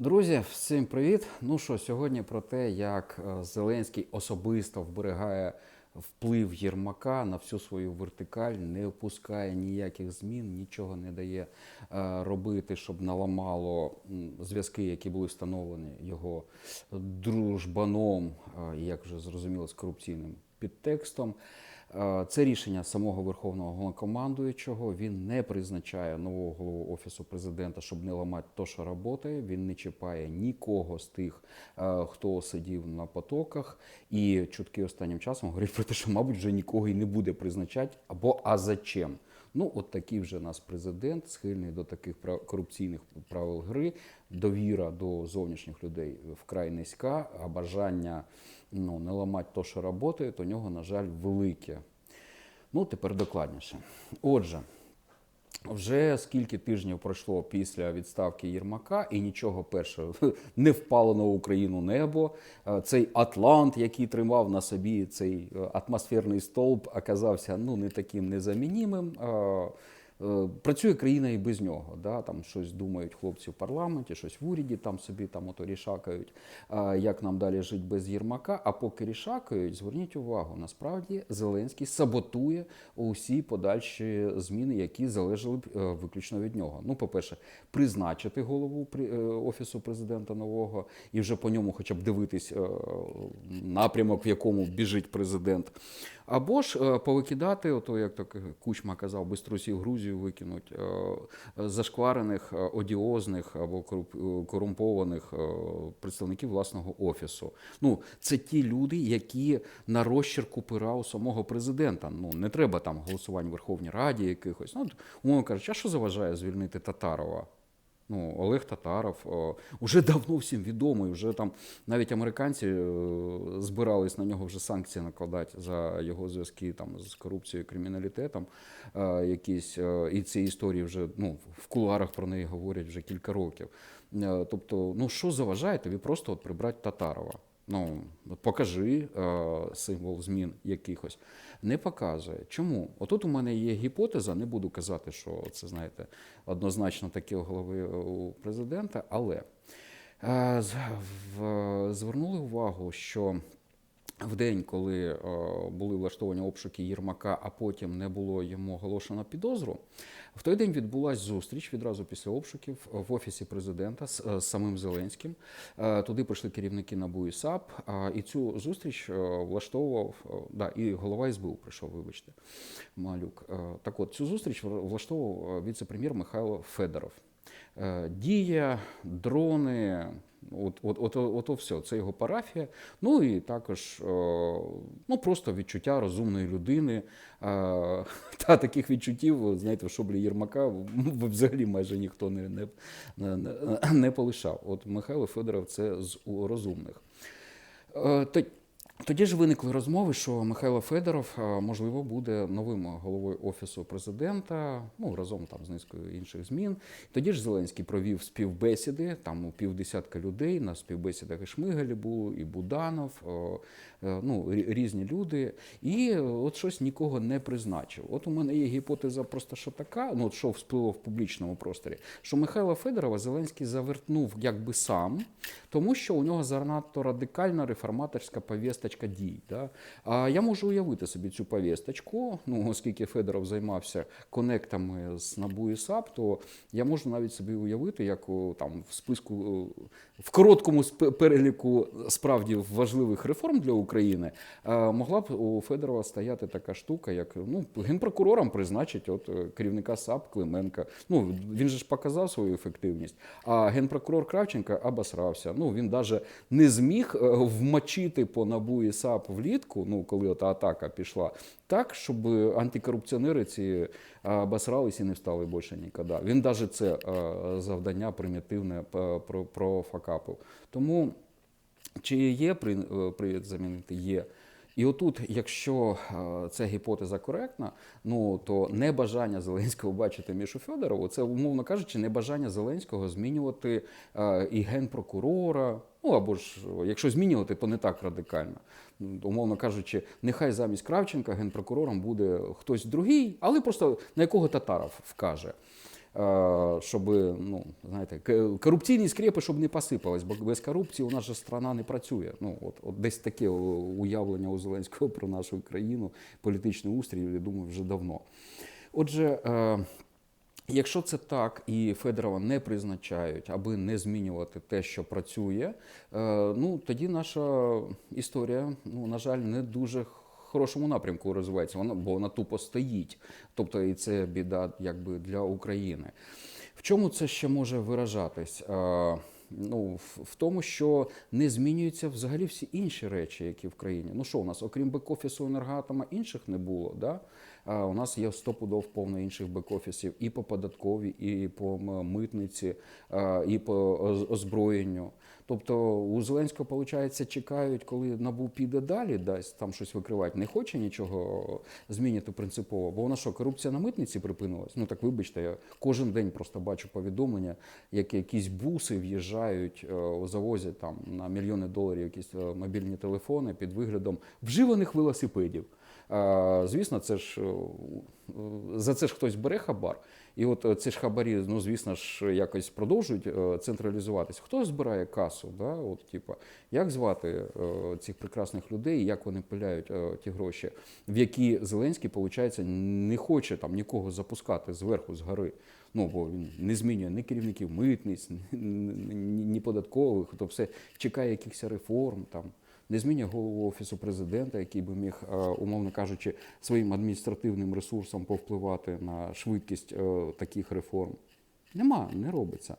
Друзі, всім привіт! Ну що, сьогодні про те, як е, Зеленський особисто вберігає вплив Єрмака на всю свою вертикаль, не впускає ніяких змін, нічого не дає е, робити, щоб наламало зв'язки, які були встановлені його дружбаном, е, як вже зрозуміло, з корупційним підтекстом. Е, Це рішення самого верховного головнокомандуючого. Він не призначає нового голову офісу президента, щоб не ламати то, що працює. Він не чіпає нікого з тих, е, хто сидів на потоках. І чутки останнім часом говорять про те, що, мабуть, вже нікого і не буде призначати, або а зачем. Ну, от такий вже нас президент, схильний до таких корупційних правил гри, довіра до зовнішніх людей вкрай низька, а бажання ну, не ламати то, що працює, то нього, на жаль, велике. Ну, тепер докладніше. Отже, вже скільки тижнів пройшло після відставки Єрмака, і нічого перше не впало на Україну небо. Е, Цей Атлант, який тримав на собі цей е, атмосферний стовп, оказався ну не таким незамінімим. Е, Працює країна і без нього. Да? Там щось думають хлопці в парламенті, щось в уряді там собі там ото рішакають, е, як нам далі жити без Єрмака. А поки рішакають, зверніть увагу, насправді Зеленський саботує усі подальші зміни, які залежали б е, виключно від нього. Ну, по-перше, призначити голову офісу президента нового і вже по ньому, хоча б дивитись напрямок, в якому біжить президент. Або ж е, повикидати, ото як так Кучма казав, без трусів Грузію викинуть е, зашкварених, е, одіозних або е, корумпованих е, представників власного офісу. Ну, це ті люди, які на розчерку пера у самого президента. Ну не треба там голосувань в Верховній Раді якихось. Ну, умовно кажучи, а що заважає звільнити Татарова? Ну, Олег Татаров о, уже давно всім відомий. Вже там навіть американці е, збирались на нього вже санкції накладати за його зв'язки там з корупцією, криміналітетом. Е, якісь е, і ці історії вже ну в кулуарах про неї говорять вже кілька років. Е, тобто, ну що заважає тобі просто от прибрати Татарова? Ну, покажи е, символ змін якихось. Не показує. Чому? Отут у мене є гіпотеза, не буду казати, що це, знаєте, однозначно таке голови у президента, але е, звернули увагу, що в день, коли е, були влаштовані обшуки Єрмака, а потім не було йому оголошено підозру, в той день відбулася зустріч відразу після обшуків в офісі президента з, е, самим Зеленським. Е, Туди прийшли керівники НАБУ і САП, і цю зустріч влаштовував да, і голова СБУ прийшов, вибачте, Малюк. Так от, цю зустріч влаштовував віце-прем'єр Михайло Федоров. Е, Дія, дрони, от, от, от, от, от все, це його парафія. Ну і також е, ну, просто відчуття розумної людини. Е, Та таких відчуттів, знаєте, в шоблі Єрмака взагалі майже ніхто не, не, не, не полишав. От Михайло Федоров це з розумних. То- Тоді ж виникли розмови, що Михайло Федоров е, можливо буде новим головою офісу президента, ну разом там з низкою інших змін. Тоді ж Зеленський провів співбесіди, там у півдесятка людей. На співбесідах і Шмигаль був, і Буданов, е, е, ну різні люди. І от щось нікого не призначив. От у мене є гіпотеза, просто що така, ну от що всплило в публічному просторі, що Михайла Федорова Зеленський завертнув якби сам, тому що у нього занадто радикальна реформаторська повісточка дій. Да? А я можу уявити собі цю повісточку, ну, оскільки Федоров займався конектами з НАБУ і САП, то я можу навіть собі уявити, як там в списку о, в короткому переліку справді важливих реформ для України е, могла б у Федорова стояти така штука, як ну, генпрокурором призначить от е, керівника САП Клименка. Ну він же ж показав свою ефективність. А генпрокурор Кравченка обосрався. Ну він навіть не зміг е, вмочити по НАБУ і САП влітку, ну коли та атака пішла, так, щоб антикорупціонери ці е, обосрались і не встали більше ніколи. Він навіть це е, завдання примітивне е, про- профакапив. Тому чи є при, привід замінити? Є. І отут, якщо ця гіпотеза коректна, ну то небажання Зеленського бачити Мішу Федорову, це, умовно кажучи, небажання Зеленського змінювати і генпрокурора. Ну або ж якщо змінювати, то не так радикально. Умовно кажучи, нехай замість Кравченка генпрокурором буде хтось другий, але просто на якого Татаров вкаже. е, щоб ну, знаєте, корупційні скрепи, щоб не посипались, бо без корупції у нас же страна не працює. Ну, от, от десь таке уявлення у Зеленського про нашу країну, політичний устрій, я думаю, вже давно. Отже, е, Якщо це так і Федорова не призначають, аби не змінювати те, що працює, е, ну тоді наша історія, ну на жаль, не дуже хорошому напрямку розвивається. Вона бо вона тупо стоїть. Тобто, і це біда якби для України. В чому це ще може виражатись? Е, Ну, в, тому, що не змінюються взагалі всі інші речі, які в країні. Ну що у нас, окрім бек-офісу енергоатома, інших не було. Да? А у нас є стопудов повно інших бек-офісів і по податковій, і по митниці, і по озброєнню. Тобто у Зеленського, виходить, чекають, коли НАБУ піде далі, дасть там щось викривати. Не хоче нічого змінити принципово. Бо вона що, корупція на митниці припинилась? Ну так вибачте, я кожен день просто бачу повідомлення, як якісь буси в'їжджають, е, завозять там на мільйони доларів якісь е, мобільні телефони під виглядом вживаних велосипедів. Звісно, це ж е, е, за це ж хтось бере хабар. І от е, ці ж хабарі, ну звісно ж, якось продовжують централізуватися. Хто збирає касу? Да? От, типа, як звати цих прекрасних людей, як вони пиляють ті гроші, в які Зеленський, виходить, не хоче там нікого запускати зверху, згори. Ну, бо він не змінює ні керівників митниць, ні податкових, то все чекає якихось реформ там не змінює голову офісу президента, який би міг, е, умовно кажучи, своїм адміністративним ресурсом повпливати на швидкість е, таких реформ. Нема, не робиться.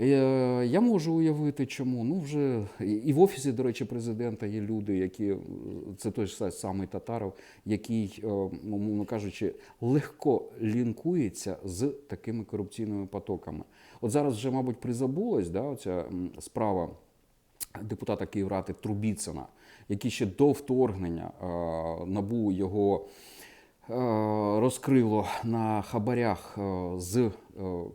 Е, Я можу уявити, чому. Ну, вже і- в офісі, до речі, президента є люди, які це той ж самий Татаров, який, умовно кажучи, легко лінкується з такими корупційними потоками. От зараз вже, мабуть, призабулась да, оця справа депутата Київради Трубіцина, який ще до вторгнення е, набу його е, розкрило на хабарях е, з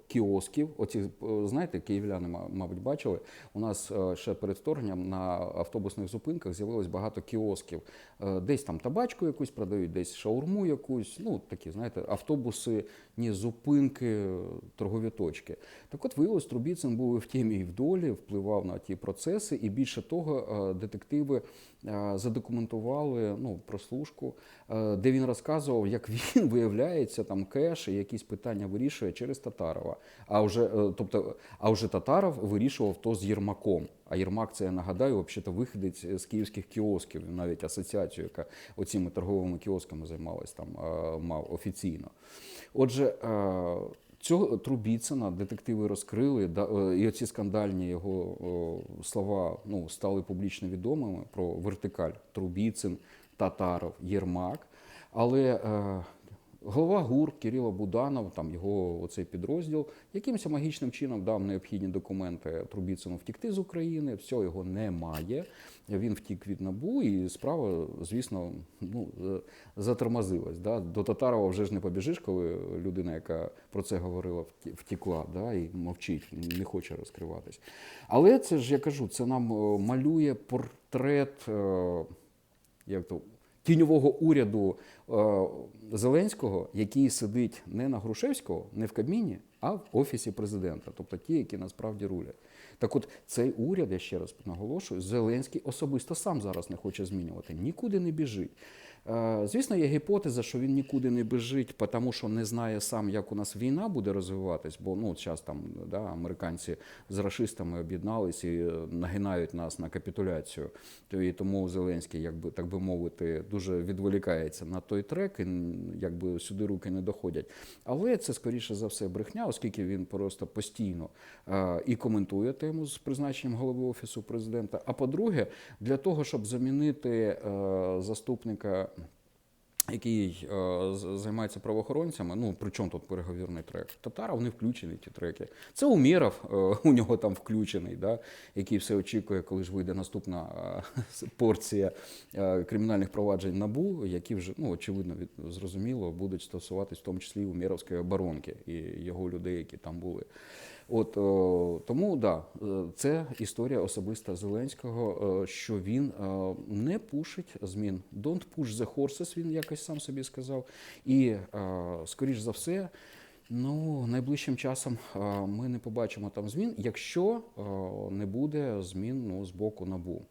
кіосків. Оці, е, знаєте, київляни, мабуть, бачили. У нас е, ще перед вторгненням на автобусних зупинках з'явилось багато кіосків. Е, Десь там табачку якусь продають, десь шаурму якусь. Ну, такі, знаєте, автобуси, ні зупинки, е, торгові точки. Так от виявилось, Трубіцин був в темі, і в долі, впливав на ті процеси, і більше того, е, детективи е, задокументували ну, прослушку, е, де він розказував, як він виявляється там кеш і якісь питання вирішує через Татарова. А вже, е, тобто, а вже Татаров вирішував то з Єрмаком. А Єрмак, це я нагадаю, взагалі виходець з київських кіосків, навіть асоціацію, яка оціми торговими кіосками займалась там, е, мав офіційно. Отже, е, Цього Трубіцина детективи розкрили, е, і оці скандальні його слова ну, стали публічно відомими про вертикаль Трубіцин, Татаров, Єрмак. Але е, голова ГУР Кирило Буданов, там його оцей підрозділ, якимось магічним чином дав необхідні документи Трубіцину втікти з України. Все його немає. Він втік від набу, і справа, звісно, ну, е, затормозилась. Да? До Татарова вже ж не побіжиш, коли людина, яка про це говорила, вті- втікла да? і мовчить, не хоче розкриватись. Але це ж я кажу, це нам е, малює портрет. е, Як то тіньового уряду е, Зеленського, який сидить не на Грушевського, не в Кабміні, а в офісі президента, тобто ті, які насправді рулять. Так от цей уряд, я ще раз наголошую, Зеленський особисто сам зараз не хоче змінювати, нікуди не біжить. Е, Звісно, є гіпотеза, що він нікуди не біжить, тому що не знає сам, як у нас війна буде розвиватись, бо ну зараз там да, американці з рашистами об'єднались і е, нагинають нас на капітуляцію. І тому Зеленський, якби так би мовити, дуже відволікається на той трек, і якби сюди руки не доходять. Але це скоріше за все брехня, оскільки він просто постійно е, і коментує тему з призначенням голови офісу президента. А по-друге, для того, щоб замінити заступника який е, займається правоохоронцями. Ну при чому тут переговірний трек? Татаров не включений ті треки. Це Умєров, е, у нього там включений, да, який все очікує, коли ж вийде наступна е, порція е, кримінальних проваджень набу, які вже ну очевидно від зрозуміло будуть стосуватись в тому числі і Умєровської оборонки і його людей, які там були. От тому да, е, це історія особиста Зеленського, е, що він е, не пушить змін. Don't push the horses, він якось сам собі сказав. І, е, скоріш за все, Ну, найближчим часом е, ми не побачимо там змін, якщо е, не буде змін ну, з боку НАБУ.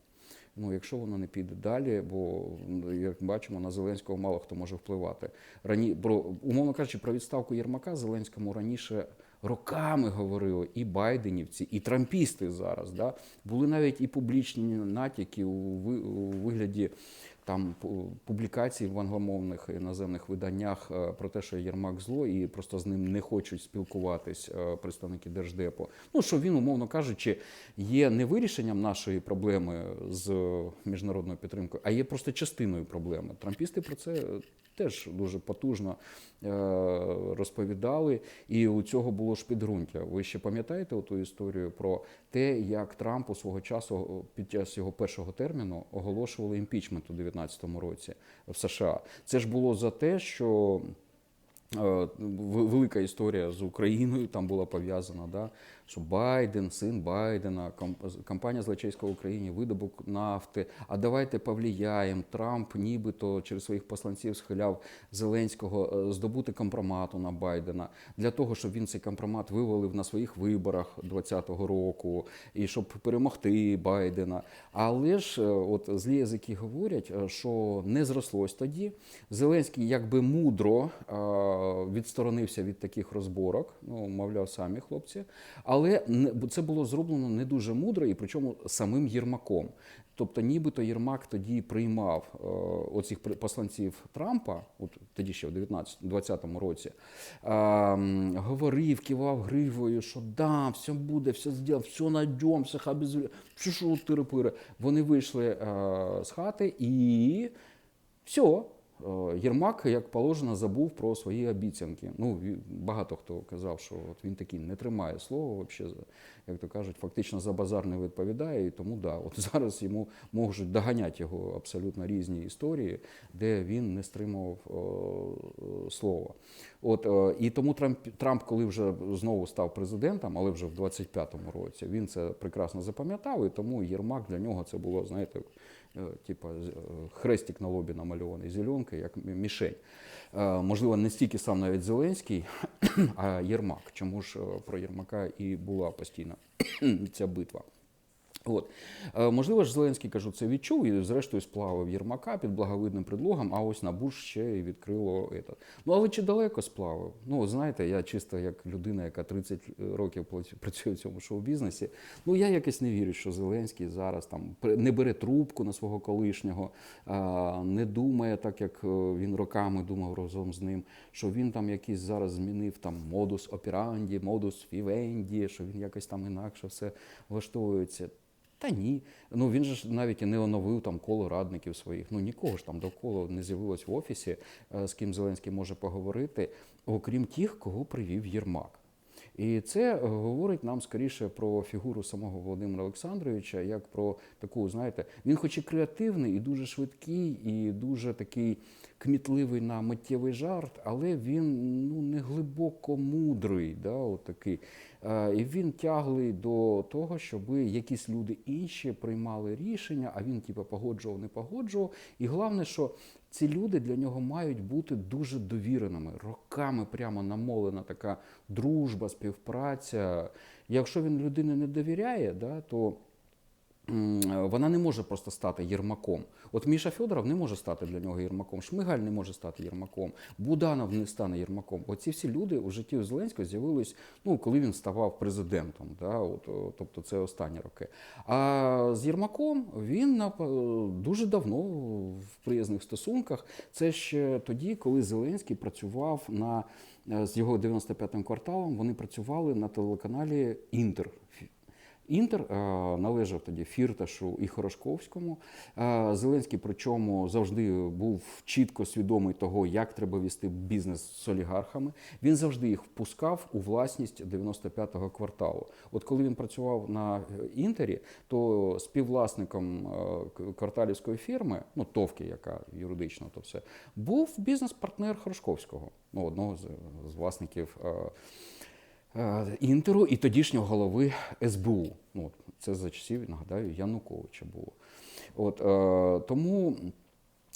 Ну, якщо воно не піде далі, бо як бачимо, на Зеленського мало хто може впливати. Рані, про, умовно кажучи, про відставку Єрмака Зеленському раніше роками говорили і байденівці, і трампісти зараз. Да? Були навіть і публічні натяки у, вигляді там пу- публікацій в англомовних іноземних виданнях е, про те, що Єрмак зло, і просто з ним не хочуть спілкуватись е, представники держдепу. Ну що він, умовно кажучи, є не вирішенням нашої проблеми з міжнародною підтримкою, а є просто частиною проблеми. Трампісти про це теж дуже потужно е, розповідали, і у цього було ж підґрунтя. Ви ще пам'ятаєте ту історію про те, як Трампу свого часу під час його першого терміну оголошували імпічмент у 2019 році в США. Це ж було за те, що е, велика історія з Україною там була пов'язана, да, що Байден, син Байдена, комп- компанія злочинська в Україні, видобук нафти. А давайте повлияємо. Трамп нібито через своїх посланців схиляв Зеленського е, здобути компромату на Байдена для того, щоб він цей компромат вивалив на своїх виборах 2020 року і щоб перемогти Байдена. Але ж е, от злі язики говорять, е, що не зрослось тоді. Зеленський якби мудро відсторонився від таких розборок, ну мовляв, самі хлопці. Але бо це було зроблено не дуже мудро, і причому самим Єрмаком. Тобто, нібито Єрмак тоді приймав е, оцих посланців Трампа, от тоді ще в 2020 році, е, говорив, кивав гривою, що да, все буде, все зробимо, все найдемо, все. Що що тири-пири. Вони вийшли е, з хати і все. Е, Єрмак, як положено, забув про свої обіцянки. Ну, багато хто казав, що от він такий не тримає вообще, за- як то кажуть, фактично за базар не відповідає. І тому да, от зараз йому можуть доганяти його абсолютно різні історії, де він не стримував е, е, слова. От, е, і тому Трамп, Трамп, коли вже знову став президентом, але вже в 25-му році, він це прекрасно запам'ятав, і тому Єрмак для нього це було, знаєте, е, хрестик на лобі намальований зеленкою, як мішень. Е, Можливо, не стільки сам навіть Зеленський, а Єрмак. Чому ж про Єрмака і була постійна ця битва. От. Е, Можливо ж Зеленський кажу, це відчув і зрештою сплавив Єрмака під благовидним предлогом, а ось НАБУ ж ще й відкрило. Этот. Ну але чи далеко сплавив? Ну, знаєте, я чисто як людина, яка 30 років працює в цьому шоу-бізнесі. Ну я якось не вірю, що Зеленський зараз там не бере трубку на свого колишнього, не думає так, як е, він роками думав разом з ним, що він там якийсь зараз змінив там модус операнді, модус вівенді, що він якось там інакше все влаштовується. Та ні. Ну він же ж навіть і не оновив там коло радників своїх. Ну нікого ж там довкола не з'явилось в офісі, е, з ким Зеленський може поговорити, окрім тих, кого привів Єрмак. І це е, говорить нам скоріше про фігуру самого Володимира Олександровича, як про таку, знаєте, він хоч і креативний, і дуже швидкий, і дуже такий кмітливий на миттєвий жарт, але він ну, не глибоко мудрий. Да, от. Е, І він тяглий до того, щоб якісь люди інші приймали рішення, а він типу, погоджував, не погоджував. І головне, що ці люди для нього мають бути дуже довіреними. Роками прямо намолена така дружба, співпраця. Якщо він людини не довіряє, да, то вона не може просто стати єрмаком. От Міша Федоров не може стати для нього єрмаком, Шмигаль не може стати єрмаком, Буданов не стане єрмаком. Оці всі люди у житті Зеленського з'явились, ну, коли він ставав президентом. Да, от, тобто це останні роки. А з Єрмаком він нап- дуже давно в приязних стосунках. Це ще тоді, коли Зеленський працював на е, з його 95-м кварталом. Вони працювали на телеканалі Інтер. Інтер е, належав тоді Фірташу і Хорошковському. Е, Зеленський, причому завжди був чітко свідомий того, як треба вести бізнес з олігархами. Він завжди їх впускав у власність 95-го кварталу. От коли він працював на е, Інтері, то співвласником кварталівської фірми, ну Товки, яка юридично то все, був бізнес-партнер Хорошковського, ну одного з власників. Е, Інтеру і тодішнього голови СБУ. Ну, от, це за часів, нагадаю, Януковича було. От, е, тому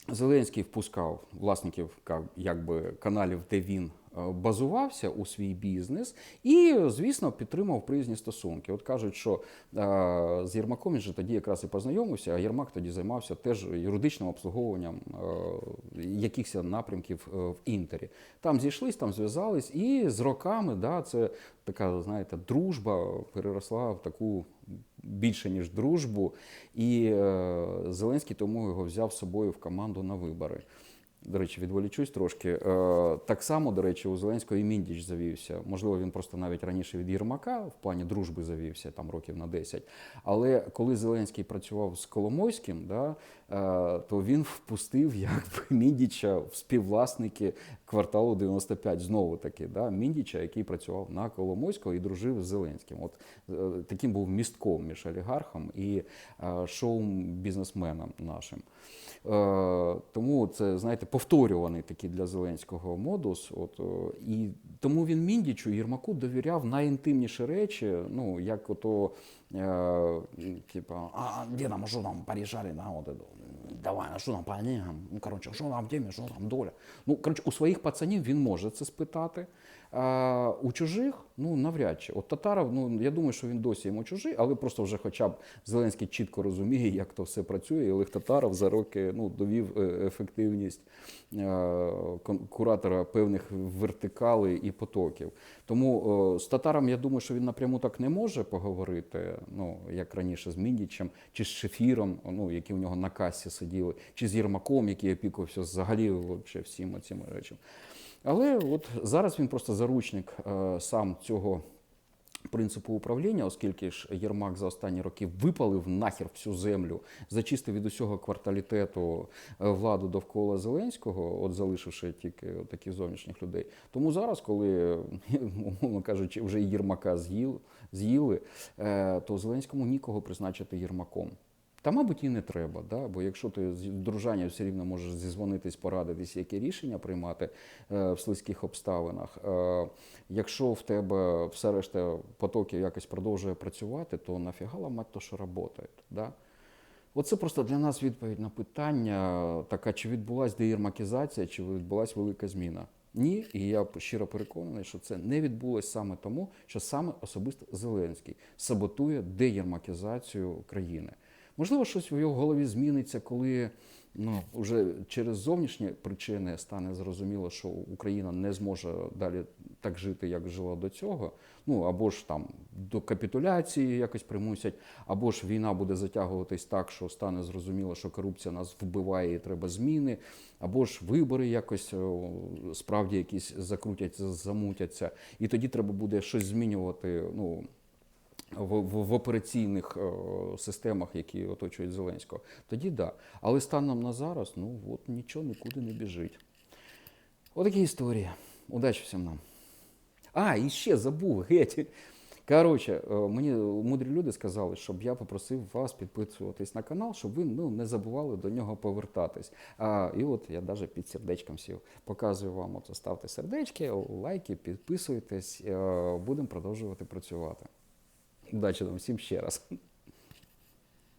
Зеленський впускав власників якби, каналів, де він базувався у свій бізнес і, звісно, підтримав приязні стосунки. От кажуть, що е, з Єрмаком він же тоді якраз і познайомився, а Єрмак тоді займався теж юридичним обслуговуванням е, якихось напрямків е, в Інтері. Там зійшлись, там зв'язались, і з роками, да, це така, знаєте, дружба переросла в таку більше, ніж дружбу. І е, Зеленський тому його взяв з собою в команду на вибори. До речі, відволічусь трошки. Е, так само, до речі, у Зеленського і Міндіч завівся. Можливо, він просто навіть раніше від Єрмака в плані дружби завівся, там років на 10. Але коли Зеленський працював з Коломойським, да, е, то він впустив якби Міндіча в співвласники кварталу 95. Знову таки, да, Міндіча, який працював на Коломойського і дружив з Зеленським. От е, таким був містком між олігархом і е, шоу-бізнесменом нашим. Тому це, знаєте, повторюваний такий для Зеленського модус. От, е, і тому він Міндічу Єрмаку довіряв найінтимніші речі, ну, як ото, е, типа, а де нам що там паріжарі на от, давай, а що нам пані? Ну, коротше, що нам темі, що нам доля? Ну, коротше, у своїх пацанів він може це спитати. А у чужих, ну навряд чи. От Татаров, ну я думаю, що він досі йому чужий, але просто вже хоча б Зеленський чітко розуміє, як то все працює. І Олег Татаров за роки ну, довів е, ефективність е, куратора певних вертикалей і потоків. Тому з Татаром я думаю, що він напряму так не може поговорити, ну як раніше з Міндічем, чи з Шефіром, ну які у нього на касі сиділи, чи з Єрмаком, який опікувався взагалі всіма цими речами. Але от зараз він просто заручник е, сам цього принципу управління, оскільки ж Єрмак за останні роки випалив нахер всю землю, зачистив від усього кварталітету е, владу довкола Зеленського, от залишивши тільки от таких зовнішніх людей. Тому зараз, коли, умовно кажучи, вже Єрмака з'їли, е, то Зеленському нікого призначити Єрмаком. Та, мабуть, і не треба, да? бо якщо ти з дружання все рівно можеш зізвонитись, порадитись, які рішення приймати е, в слизьких обставинах. Е, якщо в тебе все решта потоків якось продовжує працювати, то нафіга ламати то, що працює. Да? Оце просто для нас відповідь на питання, така, чи відбулася деєрмакізація, чи відбулася велика зміна. Ні, і я щиро переконаний, що це не відбулося саме тому, що саме особисто Зеленський саботує деєрмакізацію країни. Можливо, щось в його голові зміниться, коли ну, вже через зовнішні причини стане зрозуміло, що Україна не зможе далі так жити, як жила до цього. Ну або ж там до капітуляції якось примусять, або ж війна буде затягуватись так, що стане зрозуміло, що корупція нас вбиває і треба зміни, або ж вибори якось справді якісь закрутяться, замутяться, і тоді треба буде щось змінювати. Ну в, в, в операційних е, системах, які оточують Зеленського, тоді да. Але станом на зараз, ну от нічого нікуди не біжить. Отакі історії. Удачі всім нам. А, і ще забув, геть. Коротше, е, мені мудрі люди сказали, щоб я попросив вас підписуватись на канал, щоб ви ну, не забували до нього повертатись. А, і от я навіть під сердечком сів. Показую вам, от ставте сердечки, лайки, підписуйтесь. Е, Будемо продовжувати працювати. Удачі нам всім ще раз.